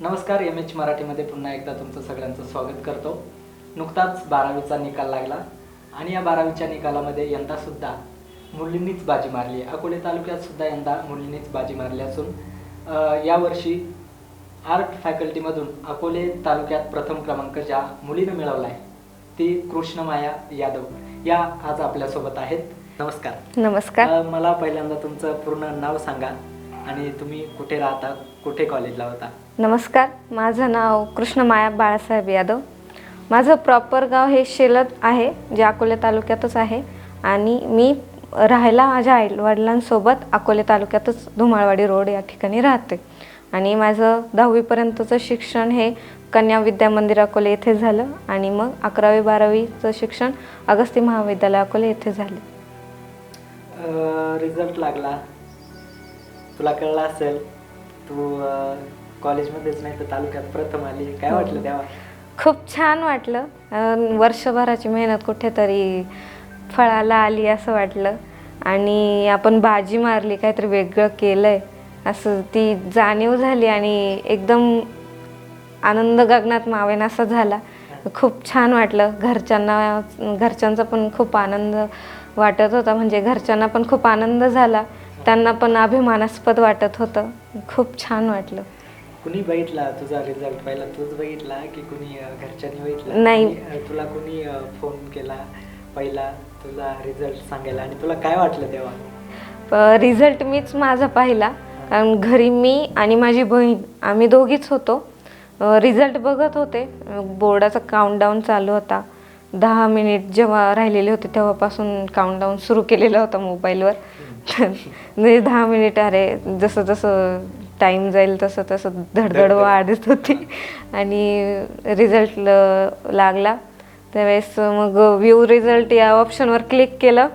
नमस्कार M H मराठीमध्ये पुन्हा एकदा तुमचं सगळ्यांचं स्वागत करतो. नुकताच बारावीचा निकाल लागला आणि या बारावीच्या निकालामध्ये यंदासुद्धा मुलींनीच बाजी मारली. आहे अकोले तालुक्यात सुद्धा यंदा मुलींनीच बाजी मारली असून यावर्षी आर्ट फॅकल्टीमधून अकोले तालुक्यात प्रथम क्रमांक ज्या मुलीनं मिळवला आहे ती कृष्णमाया यादव. या आज आपल्यासोबत आहेत. नमस्कार. नमस्कार. मला पहिल्यांदा तुमचं पूर्ण नाव सांगा आणि तुम्ही कुठे राहता कुठे कॉलेजला होता? नमस्कार माझं नाव कृष्णमाया बाळासाहेब यादव. माझं प्रॉपर गाव हे शेलद आहे जे अकोले तालुक्यातच आहे. आणि मी राहायला माझ्या आई वडिलांसोबत अकोले तालुक्यातच धुमाळवाडी रोड या ठिकाणी राहते. आणि माझं दहावीपर्यंतचं शिक्षण हे कन्या विद्या मंदिर अकोले येथे झालं. आणि मग अकरावी बारावीचं शिक्षण अगस्ती महाविद्यालय अकोले येथे झाले. रिझल्ट लागला. तुला कळला असेल तू कॉलेजमध्येच नाही तर तालुक्यात प्रथम आली. काय वाटलं तेव्हा? खूप छान वाटलं. अं, वर्षभराची मेहनत कुठेतरी फळाला आली असं वाटलं. आणि आपण बाजी मारली काहीतरी वेगळं केलंय असं ती जाणीव झाली आणि एकदम आनंद गगनात मावेन असा झाला. खूप छान वाटलं. घरच्यांना घरच्यांचा पण खूप आनंद वाटत होता. म्हणजे घरच्यांना पण खूप आनंद झाला. त्यांना पण अभिमानास्पद वाटत होतं. खूप छान वाटलं. कुणी बघितला? तुझा रिझल्ट पहिला तूच बघितला की कुणी अ, घरच्यांनी बघितला? नाही. आणि, अ, तुला कुणी फोन केला पहिला? तुझा रिझल्ट सांगायला. आणि तुला काय वाटलं तेव्हा? रिझल्ट मीच माझा पाहिला. कारण घरी मी आणि माझी बहीण आम्ही दोघीच होतो. रिझल्ट बघत होते. बोर्डाचा काउंटडाऊन चालू होता. दहा मिनिट जेव्हा राहिलेले होते तेव्हापासून काउंटडाऊन सुरू केलेला होता मोबाईलवर. म्हणजे दहा मिनिट अरे जसं जसं टाईम जाईल तसं तसं धडधड वाढत होती आणि रिझल्ट लागला. त्यावेळेस मग व्ह्यू रिझल्ट या ऑप्शनवर क्लिक केलं.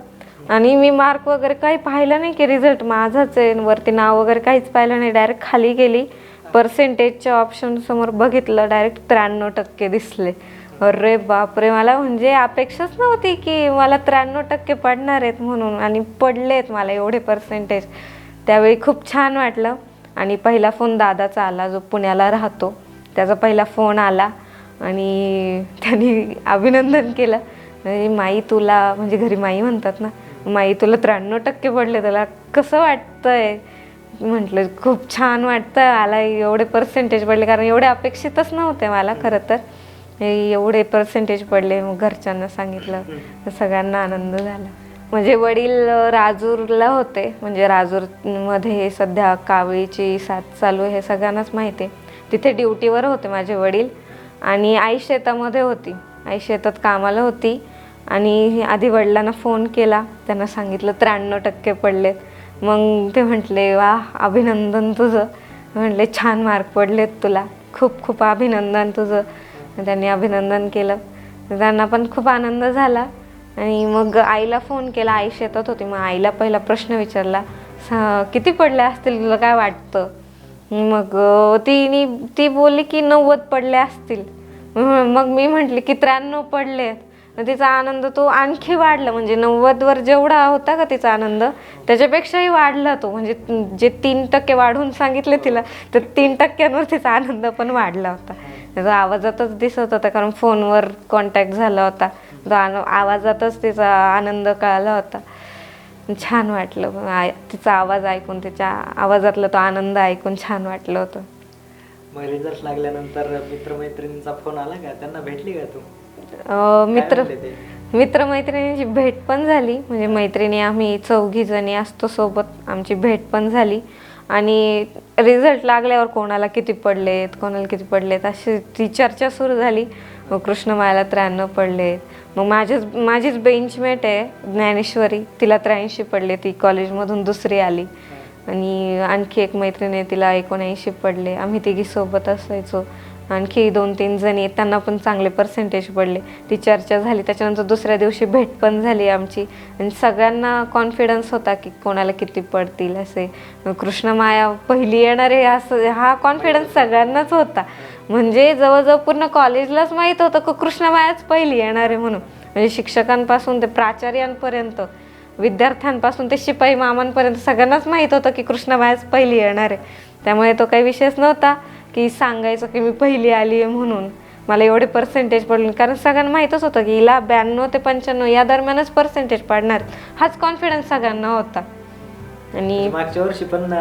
आणि मी मार्क वगैरे काही पाहिलं नाही की रिझल्ट माझाच आहे. वरती नाव वगैरे काहीच पाहिलं नाही. डायरेक्ट खाली गेली. पर्सेंटेजच्या ऑप्शन समोर बघितलं. डायरेक्ट त्र्याण्णव टक्के दिसले. अरे बापरे. मला म्हणजे अपेक्षाच नव्हती की मला त्र्याण्णव टक्के पडणार आहेत म्हणून. आणि पडलेत मला एवढे पर्सेंटेज त्यावेळी खूप छान वाटलं. आणि पहिला फोन दादाचा आला जो पुण्याला राहतो. त्याचा पहिला फोन आला आणि त्यांनी अभिनंदन केलं. म्हणजे माई तुला म्हणजे घरी माई म्हणतात ना माई तुला त्र्याण्णव टक्के पडले तुला कसं वाटतंय? म्हटलं खूप छान वाटतं आला एवढे पर्सेंटेज पडले कारण एवढे अपेक्षितच नव्हते मला खरं तर. एवढे पर्सेंटेज पडले मग घरच्यांना सांगितलं सगळ्यांना आनंद झाला. म्हणजे वडील राजूरला होते. म्हणजे राजूरमध्ये सध्या कावळीची साथ चालू हे सगळ्यांनाच माहिती आहे. तिथे ड्युटीवर होते माझे वडील आणि आई शेतामध्ये होती. आई शेतात कामाला होती आणि आधी वडिलांना फोन केला. त्यांना सांगितलं त्र्याण्णव टक्के पडलेत. मग ते म्हटले वा अभिनंदन तुझं. म्हटले छान मार्क पडलेत तुला. खूप खूप अभिनंदन तुझं. त्यांनी अभिनंदन केलं. त्यांना पण खूप आनंद झाला. आणि मग आईला फोन केला. आई शेतात होती. मग आईला पहिला प्रश्न विचारला. किती पडले असतील तुला काय वाटतं? मग तिने ती बोलली की नव्वद पडले असतील. मग मी म्हटले की त्र्याण्णव पडले मग तिचा आनंद तो आणखी वाढला. म्हणजे नव्वदवर जेवढा होता का तिचा आनंद त्याच्यापेक्षाही वाढला तो. म्हणजे जे तीन टक्के वाढवून सांगितले तिला तर तीन टक्क्यांवर तिचा आनंद पण वाढला होता. त्याचा आवाजातच दिसत होता कारण फोनवर कॉन्टॅक्ट झाला होता. आवाजातच तिचा आनंद कळाला होता. छान वाटलं आय- तिचा आवाज ऐकून तिच्या आवाजातला तो आनंद ऐकून छान वाटलं होतं. मग रिझल्ट लागल्यानंतर मित्रमैत्रिणींचा फोन आला का? त्यांना भेटली का तू? अं, मित्र म्हणले ते? मित्रमैत्रिणींची भेट पण झाली. म्हणजे मैत्रिणी आम्ही चौघी जणी असतो सोबत आमची भेट पण झाली. आणि रिझल्ट लागल्यावर कोणाला किती पडलेत कोणाला किती पडलेत अशी ती चर्चा सुरू झाली. मग कृष्णमायाला त्र्याण्णव पडलेत. मग माझ्याच माझीच बेंचमेट आहे ज्ञानेश्वरी. तिला त्र्याऐंशी पडले ती कॉलेजमधून दुसरी आली. आणि आणखी एक मैत्रीण आहे तिला एकोणऐंशी पडले. आम्ही तिघी सोबत असायचो. आणखी दोन तीन जणी आहेत त्यांना पण चांगले पर्सेंटेज पडले. ती चर्चा झाली त्याच्यानंतर दुसऱ्या दिवशी भेट पण झाली आमची. आणि सगळ्यांना कॉन्फिडन्स होता की कोणाला किती पडतील असे. कृष्णमाया पहिली येणार आहे असं हा कॉन्फिडन्स सगळ्यांनाच होता. म्हणजे जवळजवळ पूर्ण कॉलेजलाच माहीत होतं की कृष्णमायाच पहिली येणार आहे म्हणून. म्हणजे शिक्षकांपासून ते प्राचार्यांपर्यंत विद्यार्थ्यांपासून ते शिपाई मामांपर्यंत सगळ्यांनाच माहीत होतं की कृष्णमायाच पहिली येणार. आहे त्यामुळे तो काही विषयच नव्हता. की सांगायचं की मी पहिली आली आहे म्हणून. मला एवढे पर्सेंटेज पडले. कारण सगळ्यांना माहीतच होतं की हिला ब्याण्णव ते पंच्याण्णव या दरम्यानच पर्सेंटेज पडणार. हाच कॉन्फिडन्स सगळ्यांना होता. आणि मागच्या वर्षी पण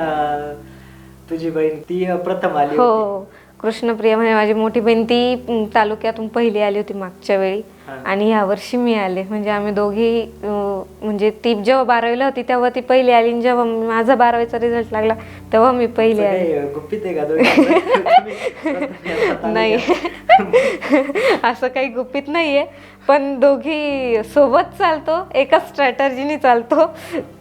तुझी बहीण ती प्रथम आली. हो. कृष्णप्रिया म्हणजे माझी मोठी बहीण ती तालुक्यातून पहिली आली होती मागच्या वेळी. आणि ह्या वर्षी मी आले. म्हणजे आम्ही दोघी म्हणजे ती जेव्हा बारावीला होती तेव्हा ती पहिली आली. आणि जेव्हा माझा बारावीचा रिझल्ट लागला तेव्हा मी पहिली आली. नाही? असं काही गुपित नाहीये. पण दोघी सोबत चालतो. एकाच स्ट्रॅटर्जीने चालतो.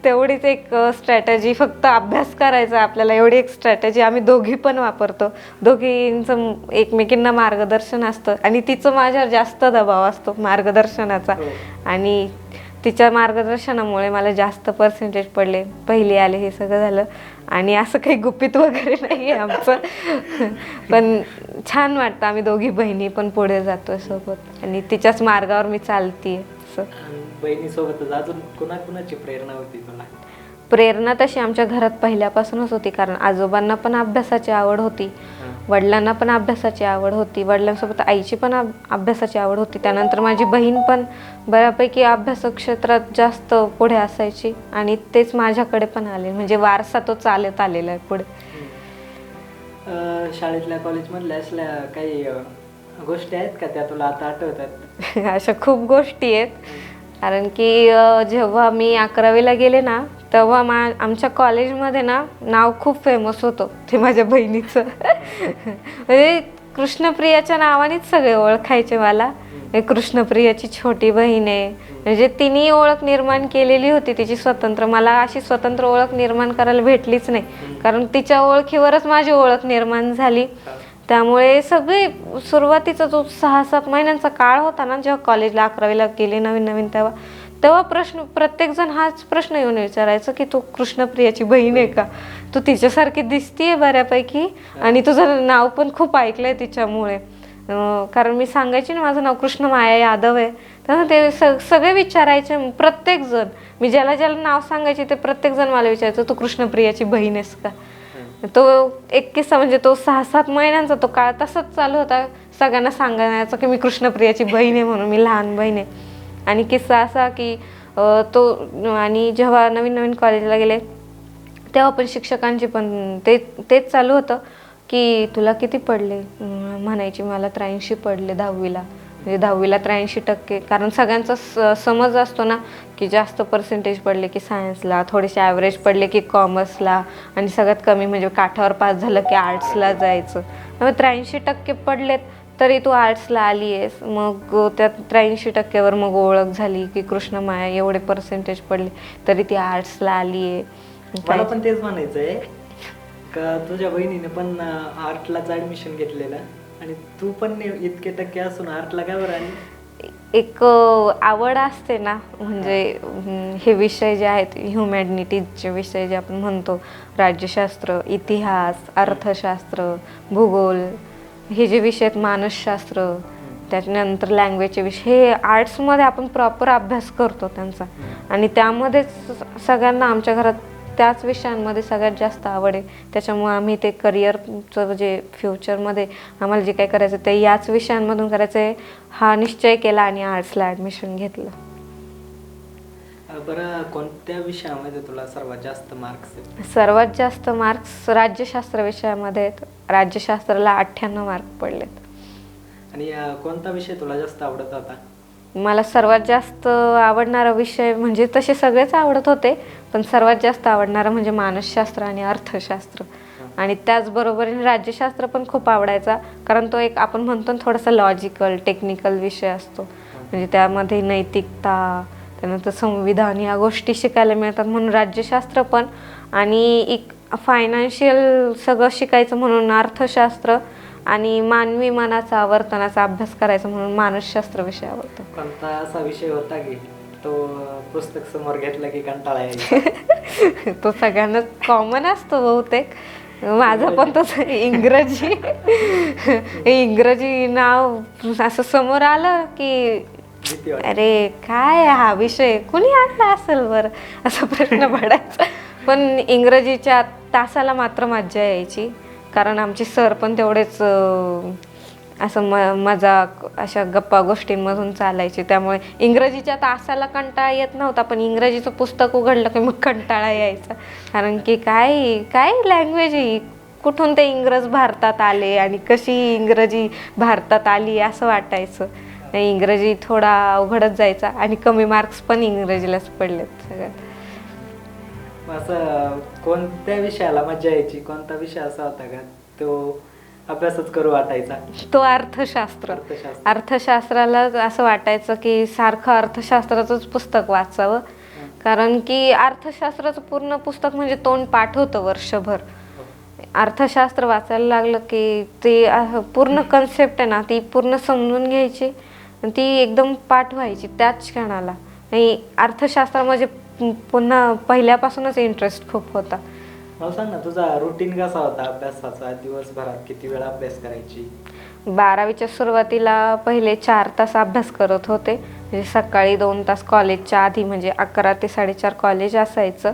तेवढीच एक स्ट्रॅटर्जी फक्त अभ्यास करायचा आपल्याला. एवढी एक स्ट्रॅटर्जी आम्ही दोघी पण वापरतो. दोघींचं एकमेकींना मार्गदर्शन असतं. आणि तिचं माझ्यावर जास्त दबाव असतो. मार्गदर्शनाचा. हो. आणि तिच्या मार्गदर्शनामुळे मला जास्त पर्सेंटेज पडले. पहिली आले हे सगळं झालं. आणि असं काही गुपित वगैरे नाही आहे आमचं. पण छान वाटतं आम्ही दोघी बहिणी पण पुढे जातोय सोबत. आणि तिच्याच मार्गावर मी चालतीये असं. आणि बहिणीसोबतच अजून कुणा कुणाची प्रेरणा होती तुला? प्रेरणा तशी आमच्या घरात पहिल्यापासूनच होती कारण आजोबांना पण अभ्यासाची आवड होती. वडिलांना पण अभ्यासाची आवड होती. वडिलांसोबत आईची पण अभ- अभ्यासाची आवड होती. त्यानंतर माझी बहीण पण बऱ्यापैकी अभ्यास क्षेत्रात जास्त पुढे असायची आणि तेच माझ्याकडे पण आले. म्हणजे वारसा तो चालत आलेला आहे पुढे. शाळेतल्या कॉलेजमधल्या असल्या काही गोष्टी आहेत का त्या तुला आता आठवतात? अशा खूप गोष्टी आहेत. कारण की जेव्हा मी अकरावीला गेले ना तेव्हा मा आमच्या कॉलेजमध्ये ना नाव खूप फेमस होतं ते माझ्या बहिणीचं. म्हणजे कृष्णप्रियाच्या नावानेच सगळे ओळखायचे मला. हे कृष्णप्रियाची छोटी बहीण आहे. म्हणजे तिने ओळख निर्माण केलेली होती तिची स्वतंत्र. मला अशी स्वतंत्र ओळख निर्माण करायला भेटलीच नाही. कारण तिच्या ओळखीवरच माझी ओळख निर्माण झाली. त्यामुळे सगळे सुरुवातीचा जो सहा सात महिन्यांचा काळ होता ना जेव्हा कॉलेजला अकरावीला गेले नवीन नवीन तेव्हा. तेव्हा प्रश्न प्रत्येकजण हाच प्रश्न येऊन विचारायचा की तू कृष्णप्रियाची बहीण आहे का? तू तिच्यासारखी दिसतीये बऱ्यापैकी आणि तुझं नाव पण खूप ऐकलंय तिच्यामुळे. कारण मी सांगायची ना माझं नाव कृष्ण माया यादव आहे. तर ते सगळे विचारायचे प्रत्येक जण मी ज्याला ज्याला नाव सांगायचे ते प्रत्येक जण मला विचारायचं तू कृष्णप्रियाची बहीण आहेस का? तो एक किस्सा म्हणजे तो सहा सात महिन्यांचा तो काळ तसाच चालू होता सगळ्यांना सांगण्याचा की मी कृष्णप्रियाची बहीण आहे म्हणून मी लहान बहीण आहे. आणि किस्सा असा की तो आणि जेव्हा नवीन नवीन कॉलेजला गेले तेव्हा पण शिक्षकांची पण ते तेच चालू होतं की तुला किती पडले? म्हणायची मला त्र्याऐंशी पडले दहावीला. म्हणजे दहावीला त्र्याऐंशी टक्के. कारण सगळ्यांचा स- समज असतो ना की जास्त पर्सेंटेज पडले की सायन्सला थोडेसे ॲव्हरेज पडले की कॉमर्सला आणि सगळ्यात कमी म्हणजे काठावर पास झालं की आर्ट्सला जायचं. मग त्र्याऐंशी टक्के पडलेत तरी तू आर्ट्सला आली आहेस मग त्या त्र्याऐंशी टक्क्यावर मग ओळख झाली की कृष्ण माया एवढे पर्सेंटेज पडले तरी ती आर्ट्सला आली आहे मला पण तेच म्हणायचं आहे का तुझ्या बहिणीने पण आर्टलाच ऍडमिशन घेतलेलं आणि तू पण इतके टक्के असून आर्टला काय बरं आणि एक आवड असते ना म्हणजे हे विषय जे आहेत ह्युमॅनिटीजचे विषय जे आपण म्हणतो राज्यशास्त्र इतिहास अर्थशास्त्र भूगोल हे जे विषय आहेत मानसशास्त्र त्याच्यानंतर लँग्वेजचे विषय हे आर्ट्समध्ये आपण प्रॉपर अभ्यास करतो त्यांचा. आणि त्यामध्येच सगळ्यांना आमच्या घरात त्याच विषयांमध्ये सगळ्यात जास्त आवड आहे. त्याच्यामुळे आम्ही ते करिअरचं जे फ्युचरमध्ये आम्हाला जे काही करायचं ते याच विषयांमधून करायचं आहे हा निश्चय केला आणि आर्ट्सला ॲडमिशन घेतलं. बरं कोणत्या विषयामध्ये तुला सर्वात जास्त मार्क्स आहेत? सर्वात जास्त मार्क्स राज्यशास्त्र विषयामध्ये आहेत. राज्यशास्त्राला अठ्ठ्याण्णव मार्क पडलेत. आणि अं, कोणता विषय तुला जास्त आवडत होता? मला सर्वात जास्त आवडणारा विषय म्हणजे तसे सगळेच आवडत होते पण सर्वात जास्त आवडणारा म्हणजे मानसशास्त्र आणि अर्थशास्त्र. आणि त्याचबरोबरीने राज्यशास्त्र पण खूप आवडायचा कारण तो एक आपण म्हणतो ना थोडासा लॉजिकल टेक्निकल विषय असतो. म्हणजे त्यामध्ये नैतिकता त्यानंतर संविधान या गोष्टी शिकायला मिळतात म्हणून राज्यशास्त्र पण आणि एक फायनान्शियल सगळं शिकायचं म्हणून अर्थशास्त्र आणि मानवी मनाचा वर्तनाचा अभ्यास करायचा म्हणून मानसशास्त्र विषय आवडतो. कोणता असा विषय होता की तो पुस्तक समोर घेतला की कंटाळा यायचा. तो सगळ्यांनाच कॉमन असतो बहुतेक. माझं पण तस इंग्रजी. इंग्रजी नाव असं समोर आलं की. अरे काय हा विषय? कुणी आणला असेल बरं? असा प्रश्न पडायचा. पण इंग्रजीच्या तासाला मात्र मज्जा यायची. कारण आमचे सर पण तेवढेच असं म मजाक अशा गप्पा गोष्टींमधून चालायचे. त्यामुळे इंग्रजीच्या तासाला कंटाळा येत नव्हता पण इंग्रजीचं पुस्तक उघडलं की मग कंटाळा यायचा. कारण की काय काय लँग्वेज ही? कुठून ते इंग्रज भारतात आले आणि कशी इंग्रजी भारतात आली असं वाटायचं. नाही इंग्रजी थोडा अवघडच जायचा आणि कमी मार्क्स पण इंग्रजीलाच पडलेत सगळ्यात. असं कोणत्या विषयाला मजा यायची? कोणता विषय असा होता का? तो अभ्यासच करू वाटायचा. तो अर्थशास्त्र. अर्थशास्त्र. अर्थशास्त्राला असं वाटायचं की सारखं अर्थशास्त्राचंच पुस्तक वाचावं. कारण की अर्थशास्त्राचं पूर्ण पुस्तक म्हणजे तोंड पाठ होतं वर्षभर. अर्थशास्त्र वाचायला लागलं की ते अह, पूर्ण कन्सेप्ट आहे ना ती पूर्ण समजून घ्यायची. आणि ती एकदम पाठ व्हायची त्याच क्षणाला. आणि अर्थशास्त्र म्हणजे पुन्हा पहिल्यापासूनच इंटरेस्ट खूप होता. मला सांग ना तुझा रुटीन कसा होता अभ्यासाचा? दिवसभरात किती वेळा अभ्यास करायची? बारावीच्या सुरुवातीला पहिले चार तास अभ्यास करत होते. म्हणजे सकाळी दोन तास कॉलेजच्या आधी म्हणजे अकरा ते साडेचार कॉलेज असायचं.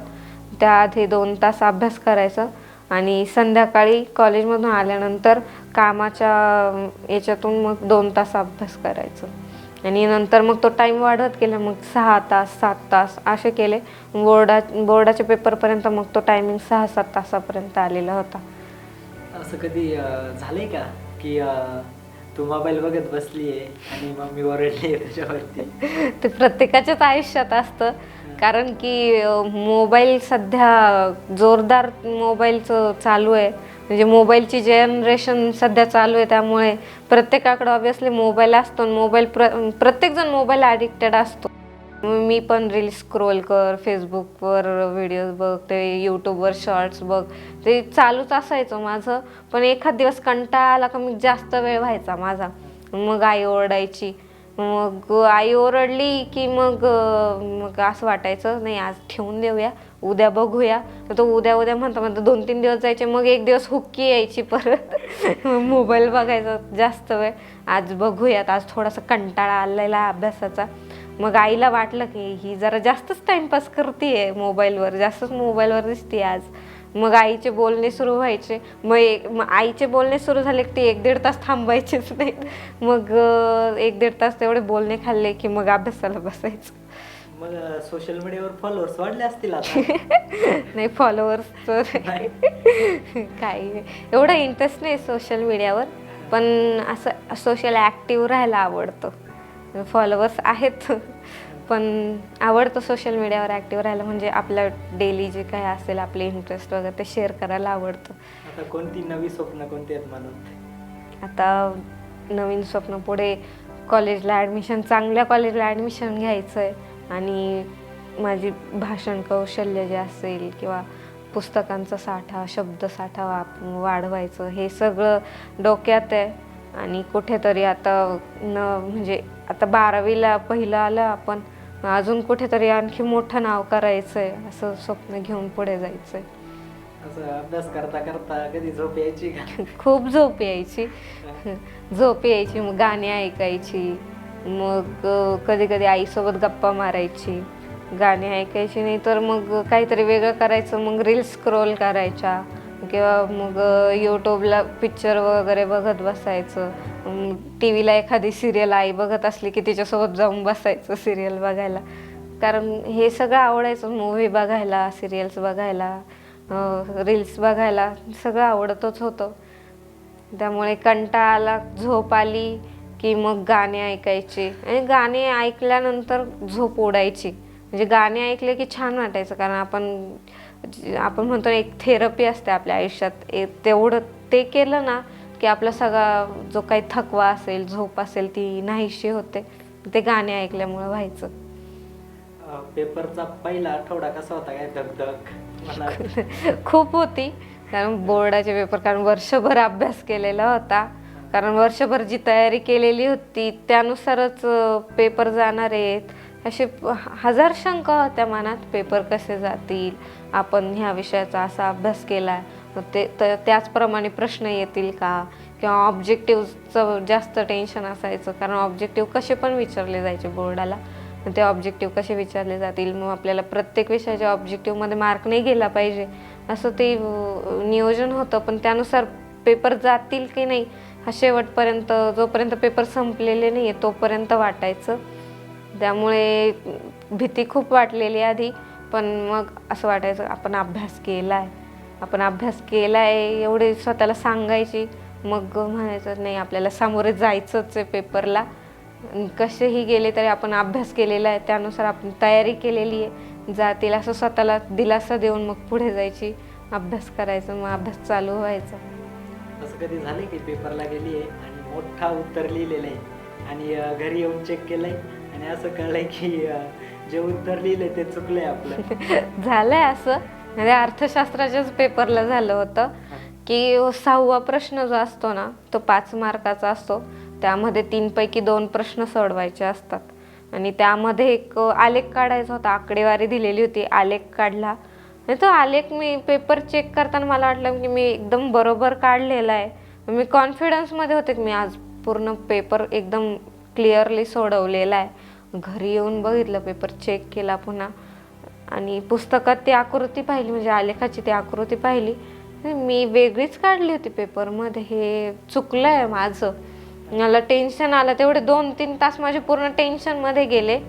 त्याआधी दोन तास अभ्यास करायचं. आणि संध्याकाळी कॉलेजमधून आल्यानंतर कामाच्या याच्यातून मग दोन तास अभ्यास करायचं. आणि नंतर मग तो टाईम वाढत गेला. मग सहा तास सात तास असे केले. बोर्डा बोर्डाच्या पेपरपर्यंत मग तो टायमिंग सहा सात तासापर्यंत आलेला होता. असं कधी झालंय का की तू मोबाईल बघत बसलीये आणि मम्मी ओरडली तुझ्यावरती ते प्रत्येकाच्याच आयुष्यात असतं. कारण की मोबाईल सध्या जोरदार मोबाईलचं चालू आहे. म्हणजे मोबाईलची जनरेशन सध्या चालू आहे त्यामुळे प्रत्येकाकडे ऑब्विसली मोबाईल असतो मोबाईल प्र प्रत्येकजण मोबाईल ॲडिक्टेड असतो. मी पण रील स्क्रोल कर फेसबुकवर व्हिडिओज बघ ते यूट्यूबवर शॉर्ट्स बघ. ते चालूच असायचं माझं पण एखाद दिवस कंटाळा आला का मी जास्त वेळ व्हायचा माझा. मग आई ओरडायची. मग आई ओरडली की मग मग असं वाटायचं नाही आज ठेवून देऊया उद्या बघूया. तर तो उद्या उद्या म्हणता म्हणता दोन तीन दिवस जायचे. मग एक दिवस हुक्की यायची परत. मोबाईल बघायचा जास्त वेळ. आज बघूयात आज थोडासा कंटाळा आलेला आहे अभ्यासाचा. मग आईला वाटलं की ही जरा जास्तच टाइमपास करते मोबाईलवर जास्तच मोबाईलवर दिसते आज. मग आईचे बोलणे सुरू व्हायचे. मग एक मग आईचे बोलणे सुरू झाले की ते एक दीड तास थांबायचेच नाहीत. मग एक दीड तास तेवढे बोलणे खाल्ले की मग अभ्यासाला बसायचं. मग सोशल मीडियावर फॉलोअर्स वाढले असतील नाही फॉलोअर्स नाही? काही नाही. एवढा इंटरेस्ट नाही सोशल मीडियावर पण असं सोशल ॲक्टिव्ह राहायला आवडतं. फॉलोअर्स आहेत. पण आवडतं सोशल मीडियावर ॲक्टिव्ह राहायला म्हणजे आपलं डेली जे काही असेल आपले इंटरेस्ट वगैरे ते शेअर करायला आवडतं. आता कोणती नवी स्वप्न कोणती आहेत आता नवीन स्वप्न पुढे कॉलेजला ॲडमिशन चांगल्या कॉलेजला ॲडमिशन घ्यायचं आहे आणि माझी भाषण कौशल्य जे असेल किंवा पुस्तकांचा साठा शब्दसाठा वाप वाढवायचं हे सगळं डोक्यात आहे. आणि कुठेतरी आता न म्हणजे आता बारावीला पहिलं आलं आपण अजून कुठेतरी आणखी मोठं नाव करायचं आहे असं स्वप्न घेऊन पुढे जायचं आहे असं अभ्यास करता करता कधी झोप यायची का? खूप झोप यायची. झोप यायची मग गाणी ऐकायची मग कधी कधी आईसोबत गप्पा मारायची. गाणी ऐकायची नाही तर मग काहीतरी वेगळं करायचं मग रील्स स्क्रोल करायच्या. किंवा मग यूट्यूबला पिक्चर वगैरे बघत बसायचं. टी व्हीला एखादी सिरियल आई बघत असली की तिच्यासोबत जाऊन बसायचं सिरियल बघायला. कारण हे सगळं आवडायचं मूवी बघायला सिरियल्स बघायला रील्स बघायला सगळं आवडतच होतं. त्यामुळे कंटाळा आला झोप आली की मग गाणे ऐकायचे. आणि गाणे ऐकल्यानंतर झोप उडायची. म्हणजे गाणे ऐकले की छान वाटायचं कारण आपण आपण म्हणतो एक थेरपी असते आपल्या आयुष्यात. तेवढं ते केलं ना की आपला सगळा जो काही थकवा असेल झोप असेल ती नाहीशी होते. ते गाणे ऐकल्यामुळे व्हायचं. पेपरचा पहिला आठवडा कसा होता काय? धगधग. खूप होती. कारण बोर्डाचे पेपर कारण वर्षभर अभ्यास केलेला होता. कारण वर्षभर जी तयारी केलेली होती त्यानुसारच पेपर जाणार आहेत. असे हजार शंका होत्या मनात पेपर कसे जातील आपण ह्या विषयाचा असा अभ्यास केला ते तर त्याचप्रमाणे प्रश्न येतील का? किंवा ऑब्जेक्टिव्हचं जास्त टेन्शन असायचं कारण ऑब्जेक्टिव्ह कसे पण विचारले जायचे बोर्डाला. ते ऑब्जेक्टिव्ह कसे विचारले जातील? मग आपल्याला प्रत्येक विषयाच्या ऑब्जेक्टिव्हमध्ये मार्क नाही गेला पाहिजे. असं ते नियोजन होतं पण त्यानुसार पेपर जातील की नाही हा शेवटपर्यंत जोपर्यंत पेपर संपलेले नाही आहे तोपर्यंत वाटायचं. त्यामुळे भीती खूप वाटलेली आधी पण मग असं वाटायचं आपण अभ्यास केला आहे आपण अभ्यास केला आहे एवढे स्वतःला सांगायची. मग म्हणायचं नाही आपल्याला सामोरे जायचंच आहे पेपरला. कसेही गेले तरी आपण अभ्यास केलेला आहे त्यानुसार आपण तयारी केलेली आहे. जातील असं स्वतःला दिलासा देऊन मग पुढे जायची. अभ्यास करायचं मग अभ्यास चालू व्हायचा. असं कधी झालं की पेपरला गेली आहे आणि मोठा उत्तर लिहिलेलं आहे आणि घरी येऊन चेक केलंय? आणि असं कळलंय की अं, जे उत्तर लिहिलंय ते चुकलंय आपलं. झालंय असं. म्हणजे अर्थशास्त्राच्याच पेपरला झालं होतं की सहावा प्रश्न जो असतो ना तो पाच मार्काचा असतो. त्यामध्ये तीनपैकी दोन प्रश्न सोडवायचे असतात. आणि त्यामध्ये एक आलेख काढायचा होता. आकडेवारी दिलेली होती. आलेख काढला. आणि तो आलेख मी पेपर चेक करताना मला वाटलं की मी एकदम बरोबर काढलेला आहे. मी कॉन्फिडन्समध्ये होते की मी आज पूर्ण पेपर एकदम क्लिअरली सोडवलेला आहे. घरी येऊन बघितलं पेपर चेक केला पुन्हा. आणि पुस्तकात ती आकृती पाहिली म्हणजे आलेखाची ती आकृती पाहिली. मी वेगळीच काढली होती पेपरमध्ये हे चुकलं आहे माझं. मला टेन्शन आलं तेवढे दोन तीन तास माझे पूर्ण टेन्शनमध्ये गेले.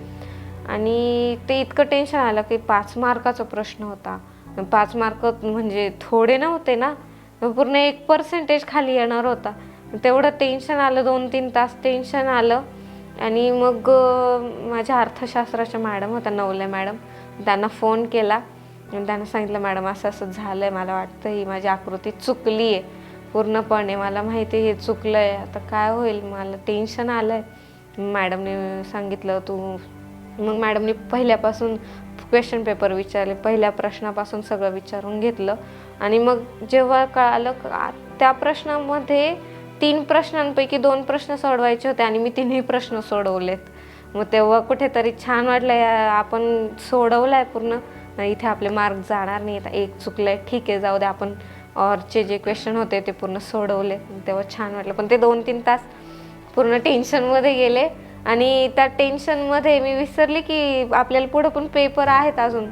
आणि ते इतकं टेन्शन आलं की पाच मार्काचा प्रश्न होता. पाच मार्क म्हणजे थोडे नव्हते ना. पूर्ण एक पर्सेंटेज खाली येणार होता. तेवढं टेन्शन आलं दोन तीन तास टेन्शन आलं. आणि मग माझ्या अर्थशास्त्राच्या मॅडम होत्या नवले मॅडम. त्यांना फोन केला. आणि त्यांना सांगितलं मॅडम असं असं झालं आहे मला वाटतं ही माझी आकृती चुकली आहे. पूर्णपणे मला माहिती आहे हे चुकलं आहे आता काय होईल? मला टेन्शन आलं आहे मॅडमने सांगितलं तू मग मॅडमने पहिल्यापासून क्वेश्चन पेपर विचारले. पहिल्या प्रश्नापासून सगळं विचारून घेतलं. आणि मग जेव्हा कळालं त्या प्रश्नामध्ये तीन प्रश्नांपैकी दोन प्रश्न सोडवायचे होते आणि मी तिन्ही प्रश्न सोडवलेत. मग तेव्हा कुठेतरी छान वाटलं आपण सोडवलं आहे पूर्ण. इथे आपले मार्क जाणार नाही आता एक चुकलं आहे ठीक आहे जाऊ दे आपण ऑरचे जे क्वेश्चन होते ते पूर्ण सोडवले. तेव्हा छान वाटलं. पण ते दोन तीन तास पूर्ण टेन्शनमध्ये गेले. आणि त्या टेन्शनमध्ये मी विसरले की आपल्याला पुढं पण पेपर आहेत अजून.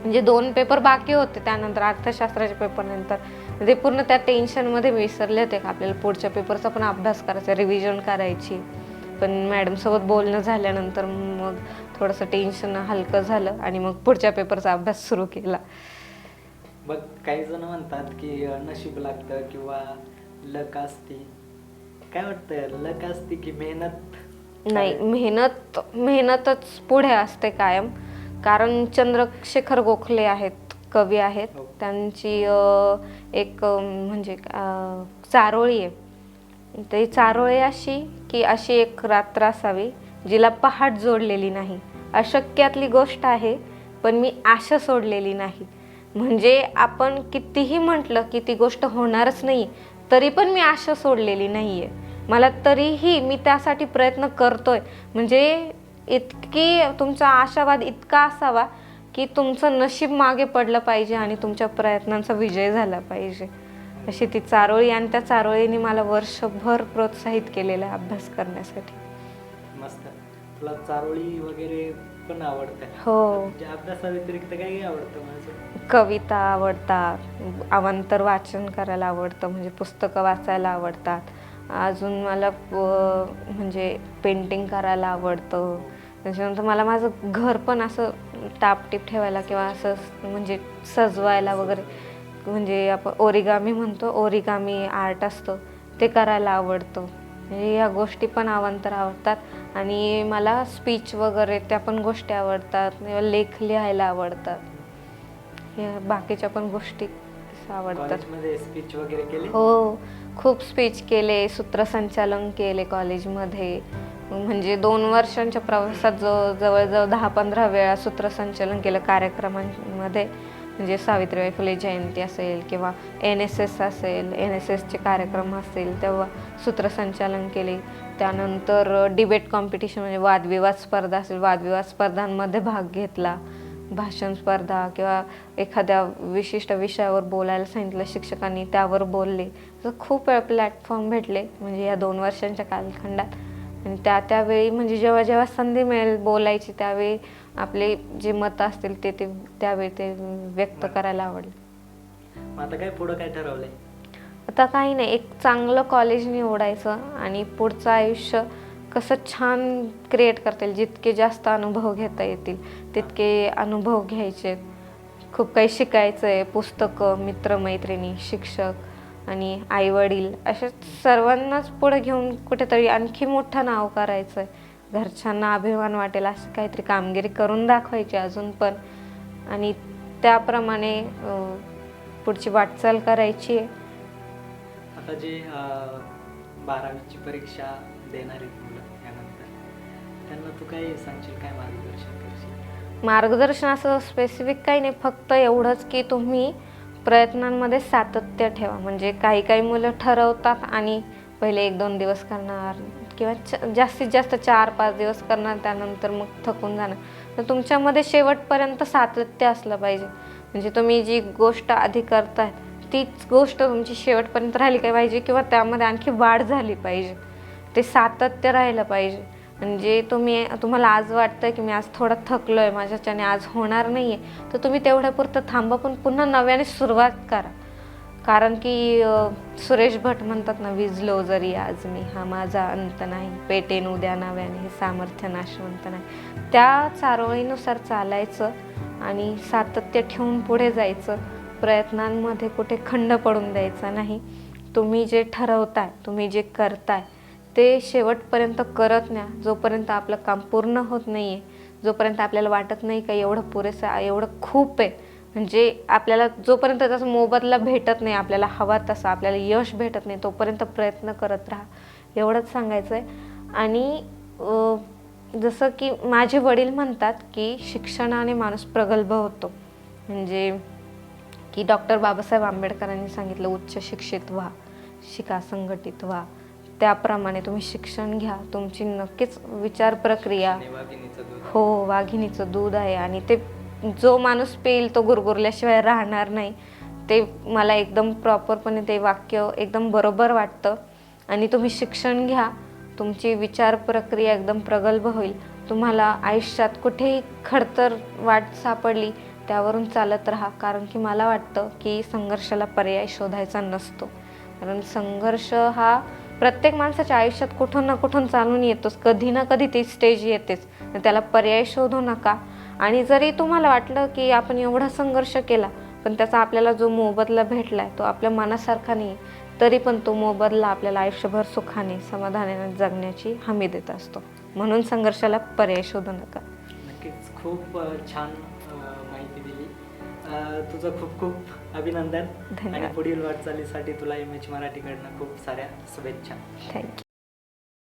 म्हणजे दोन पेपर बाकी होते त्यानंतर अर्थशास्त्राच्या पेपरनंतर ते पूर्ण त्या टेन्शनमध्ये मी विसरले होते का? आपल्याला पुढच्या पेपरचा पण अभ्यास करायचा रिव्हिजन करायची. पण मॅडमसोबत बोलणं झाल्यानंतर मग थोडंसं टेन्शन हलकं झालं आणि मग पुढच्या पेपरचा अभ्यास सुरू केला. बघ काही जण म्हणतात की नशीब लागतं किंवा लक असती. काय वाटतं? लक असती की मेहनत? नाही मेहनत मेहनतच पुढे असते कायम. कारण चंद्रशेखर गोखले आहेत कवी आहेत. हो. त्यांची एक म्हणजे चारोळी आहे. ती चारोळी अशी की अशी एक रात्र असावी जिला पहाट जोडलेली नाही. अशक्यातली गोष्ट आहे पण मी आशा सोडलेली नाही. म्हणजे आपण कितीही म्हटलं की ती गोष्ट होणारच नाही तरी पण मी आशा सोडलेली नाही आहे मला तरीही मी त्यासाठी प्रयत्न करतोय. म्हणजे इतकी तुमचा आशावाद इतका असावा की तुमचं नशीब मागे पडलं पाहिजे आणि तुमच्या प्रयत्नांचा विजय झाला पाहिजे. अशी ती चारोळी आणि त्या चारोळीने मला वर्षभर प्रोत्साहित केलेलं आहे अभ्यास करण्यासाठी. मस्त. तुला चारोळी वगैरे पण आवडतं. हो. म्हणजे अभ्यासाव्यतिरिक्त आवडतं माझं कविता आवडतात अवांतर वाचन करायला आवडतं म्हणजे पुस्तकं वाचायला आवडतात. अजून मला म्हणजे पेंटिंग करायला आवडतं. त्याच्यानंतर मला माझं घर पण असं टापटीप ठेवायला किंवा असं म्हणजे सजवायला वगैरे म्हणजे आपण ओरिगामी म्हणतो ओरिगामी आर्ट असतं ते करायला आवडतं. म्हणजे या गोष्टी पण अवांतर आवडतात आणि मला स्पीच वगैरे त्या पण गोष्टी आवडतात लेख लिहायला आवडतात. या बाकीच्या पण गोष्टी आवडतात. कॉलेजमध्ये स्पीच वगैरे केली? हो खूप स्पीच केले सूत्रसंचालन केले कॉलेजमध्ये. म्हणजे दोन वर्षांच्या प्रवासात जो जवळजवळ दहा पंधरा वेळा सूत्रसंचालन केलं कार्यक्रमांमध्ये म्हणजे सावित्रीबाई फुले जयंती असेल किंवा एन एस एस असेल एन एस एसचे कार्यक्रम असतील तेव्हा सूत्रसंचालन केले. त्यानंतर डिबेट कॉम्पिटिशन म्हणजे वादविवाद स्पर्धा असेल वादविवाद स्पर्धांमध्ये भाग घेतला. भाषण स्पर्धा किंवा एखाद्या विशिष्ट विषयावर बोलायला सांगितलं शिक्षकांनी त्यावर बोलले. तर खूप वेळा प्लॅटफॉर्म भेटले म्हणजे या दोन वर्षांच्या कालखंडात. आणि त्या त्यावेळी म्हणजे जेव्हा जेव्हा संधी मिळेल बोलायची त्यावेळी आपले जे मतं असतील ते ते त्यावेळी ते व्यक्त करायला आवडेल. मग आता काय पुढं काय ठरवलंय? आता काही नाही एक चांगलं कॉलेज निवडायचं आणि पुढचं आयुष्य कसं छान क्रिएट करता येईल. जितके जास्त अनुभव घेता येतील तितके अनुभव घ्यायचे खूप काही शिकायचं आहे पुस्तकं मित्रमैत्रिणी शिक्षक. आणि आईवडील अशा सर्वांनाच पुढे घेऊन कुठेतरी आणखी मोठं नाव करायचं आहे घरच्यांना अभिमान वाटेल अशी काहीतरी कामगिरी करून दाखवायची अजून पण. आणि त्याप्रमाणे पुढची वाटचाल करायची आहे. आता जे बारावीची परीक्षा देणार आहेत मुलं यानंतर त्यांना तू काय सांगशील काय मार्गदर्शन करशील? मार्गदर्शन असं स्पेसिफिक काही नाही फक्त एवढंच की तुम्ही प्रयत्नांमध्ये सातत्य ठेवा. म्हणजे काही काही मुलं ठरवतात आणि पहिले एक दोन दिवस करणार किंवा च- जास्तीत जास्त चार पाच दिवस करणार त्यानंतर मग थकून जाणार. तर तुमच्यामध्ये शेवटपर्यंत सातत्य असलं पाहिजे. म्हणजे तुम्ही जी गोष्ट आधी करताय तीच गोष्ट तुमची शेवटपर्यंत राहिली काय पाहिजे किंवा त्यामध्ये आणखी वाढ झाली पाहिजे. ते सातत्य राहिलं पाहिजे. म्हणजे तुम्ही तुम्हाला आज वाटतं की मी आज थोडं थकलो आहे माझ्याच्याने आज होणार नाही आहे तर तुम्ही तेवढ्यापुरतं थांबा पण पुन्हा नव्याने सुरुवात करा. कारण की सुरेश भट म्हणतात ना विजलो जरी आज मी हा माझा अंत नाही. पेटेन उद्या नव्याने हे सामर्थ्य नाशवंत नाही. त्या चारोळीनुसार चालायचं आणि सातत्य ठेवून पुढे जायचं. प्रयत्नांमध्ये कुठे खंड पडून द्यायचा नाही. तुम्ही जे ठरवताय तुम्ही जे करताय ते शेवटपर्यंत करत न्या. जोपर्यंत आपलं काम पूर्ण होत नाही आहे जोपर्यंत आपल्याला वाटत नाही का एवढं पुरेसं एवढं खूप आहे म्हणजे आपल्याला जोपर्यंत त्याचा मोबदला भेटत नाही आपल्याला हवा तसा आपल्याला यश भेटत नाही तोपर्यंत प्रयत्न करत राहा. एवढंच सांगायचं आहे आणि जसं की माझे वडील म्हणतात की शिक्षणाने माणूस प्रगल्भ होतो. म्हणजे की डॉक्टर बाबासाहेब आंबेडकरांनी सांगितलं उच्च शिक्षित व्हा शिका संघटित व्हा. त्याप्रमाणे तुम्ही शिक्षण घ्या. तुमची नक्कीच विचार प्रक्रिया हो वाघिणीचं दूध आहे आणि ते जो माणूस पेईल तो गुरगुरल्याशिवाय राहणार नाही. ते मला एकदम प्रॉपरपणे ते वाक्य एकदम बरोबर वाटतं. आणि तुम्ही शिक्षण घ्या. तुमची विचार प्रक्रिया एकदम प्रगल्भ होईल. तुम्हाला आयुष्यात कुठेही खडतर वाट सापडली त्यावरून चालत राहा. कारण की मला वाटतं की संघर्षाला पर्याय शोधायचा नसतो. कारण संघर्ष हा प्रत्येक माणसाच्या आयुष्यात कुठून ना कुठून चालून येतोच कधी ना कधी ती स्टेज येतेच. त्याला पर्याय शोधू नका. आणि जरी तुम्हाला वाटलं की आपण एवढा संघर्ष केला पण त्याचा आपल्याला जो मोबदला भेटला आहे तो आपल्या मनासारखा नाही. तरी पण तो मोबदला आपल्याला आयुष्यभर सुखाने समाधानाने जगण्याची हमी देत असतो. म्हणून संघर्षाला पर्याय शोधू नका. नक्कीच. खूप छान माहिती दिली. तुझं खूप खूप अभिनंदन. आणि. पुढील वाटचालीसाठी तुला एम एच मराठीकडनं खूप साऱ्या शुभेच्छा. थँक्यू